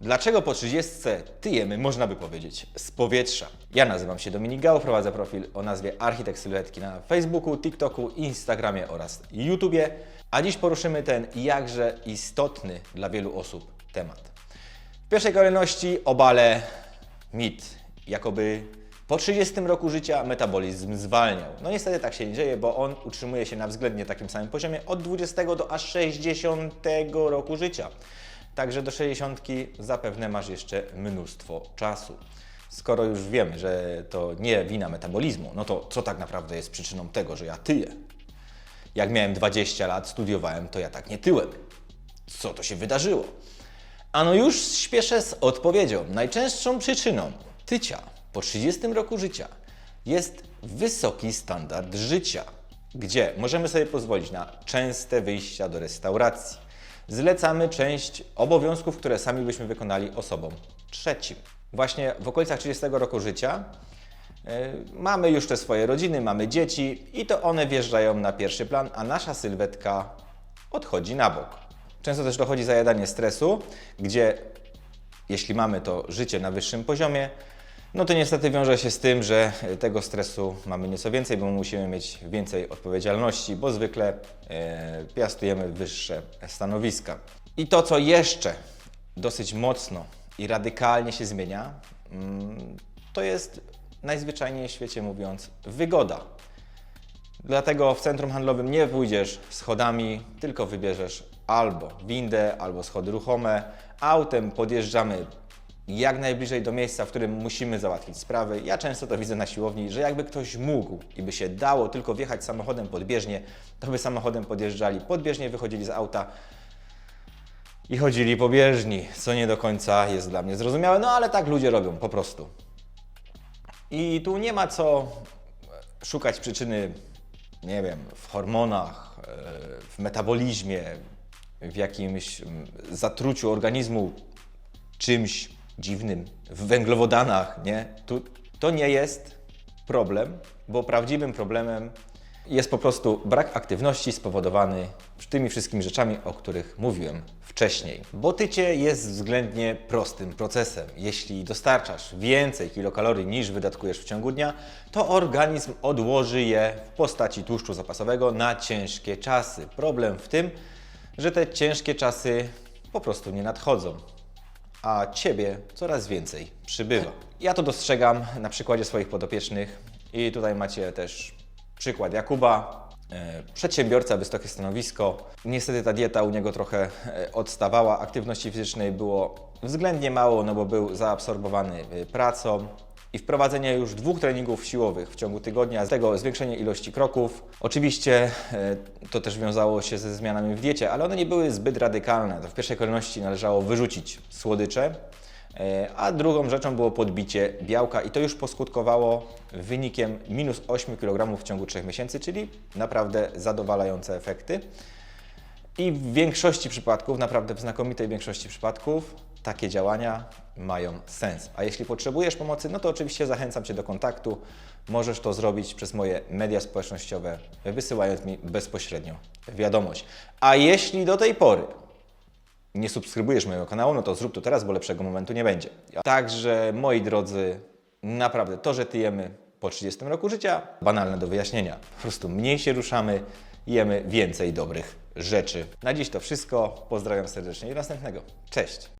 Dlaczego po 30 tyjemy, można by powiedzieć, z powietrza? Ja nazywam się Dominik Gał, prowadzę profil o nazwie Architekt Sylwetki na Facebooku, TikToku, Instagramie oraz YouTubie. A dziś poruszymy ten jakże istotny dla wielu osób temat. W pierwszej kolejności obalę mit, jakoby po 30 roku życia metabolizm zwalniał. No niestety tak się nie dzieje, bo on utrzymuje się na względnie takim samym poziomie od 20 do aż 60 roku życia. Także do 60 zapewne masz jeszcze mnóstwo czasu. Skoro już wiemy, że to nie wina metabolizmu, no to co tak naprawdę jest przyczyną tego, że ja tyję? Jak miałem 20 lat, studiowałem, to ja tak nie tyłem. Co to się wydarzyło? Ano już śpieszę z odpowiedzią. Najczęstszą przyczyną tycia po 30 roku życia jest wysoki standard życia, gdzie możemy sobie pozwolić na częste wyjścia do restauracji. Zlecamy część obowiązków, które sami byśmy wykonali osobom trzecim. Właśnie w okolicach 30 roku życia e, mamy już te swoje rodziny, mamy dzieci i to one wjeżdżają na pierwszy plan, a nasza sylwetka odchodzi na bok. Często też dochodzi zajadanie stresu, gdzie jeśli mamy to życie na wyższym poziomie, no to niestety wiąże się z tym, że tego stresu mamy nieco więcej, bo musimy mieć więcej odpowiedzialności, bo zwykle e, piastujemy wyższe stanowiska. I to, co jeszcze dosyć mocno i radykalnie się zmienia, mm, to jest najzwyczajniej w świecie mówiąc wygoda. Dlatego w centrum handlowym nie pójdziesz schodami, tylko wybierzesz albo windę, albo schody ruchome. Autem podjeżdżamy jak najbliżej do miejsca, w którym musimy załatwić sprawy. Ja często to widzę na siłowni, że jakby ktoś mógł i by się dało tylko wjechać samochodem podbieżnie, to by samochodem podjeżdżali podbieżnie, wychodzili z auta i chodzili po bieżni, co nie do końca jest dla mnie zrozumiałe, no ale tak ludzie robią po prostu. I tu nie ma co szukać przyczyny, nie wiem, w hormonach, e, w metabolizmie, w jakimś mm, zatruciu organizmu czymś dziwnym, w węglowodanach, nie? To nie jest problem, bo prawdziwym problemem jest po prostu brak aktywności spowodowany tymi wszystkimi rzeczami, o których mówiłem wcześniej. Bo tycie jest względnie prostym procesem. Jeśli dostarczasz więcej kilokalorii niż wydatkujesz w ciągu dnia, to organizm odłoży je w postaci tłuszczu zapasowego na ciężkie czasy. Problem w tym, że te ciężkie czasy po prostu nie nadchodzą a ciebie coraz więcej przybywa. Ja to dostrzegam na przykładzie swoich podopiecznych i tutaj macie też przykład Jakuba. e, Przedsiębiorca, wysokie stanowisko. Niestety ta dieta u niego trochę e, odstawała. Aktywności fizycznej było względnie mało, no bo był zaabsorbowany e, pracą. I wprowadzenie już dwóch treningów siłowych w ciągu tygodnia, z tego zwiększenie ilości kroków. Oczywiście e, to też wiązało się ze zmianami w diecie, ale one nie były zbyt radykalne. To w pierwszej kolejności należało wyrzucić słodycze, e, a drugą rzeczą było podbicie białka i to już poskutkowało wynikiem minus 8 kg w ciągu 3 miesięcy, czyli naprawdę zadowalające efekty. I w większości przypadków, naprawdę w znakomitej większości przypadków, takie działania mają sens. A jeśli potrzebujesz pomocy, no to oczywiście zachęcam Cię do kontaktu. Możesz to zrobić przez moje media społecznościowe, wysyłając mi bezpośrednio wiadomość. A jeśli do tej pory nie subskrybujesz mojego kanału, no to zrób to teraz, bo lepszego momentu nie będzie. Także, moi drodzy, naprawdę to, że tyjemy po 30 roku życia, banalne do wyjaśnienia. Po prostu mniej się ruszamy, jemy więcej dobrych rzeczy. Na dziś to wszystko. Pozdrawiam serdecznie i do następnego. Cześć!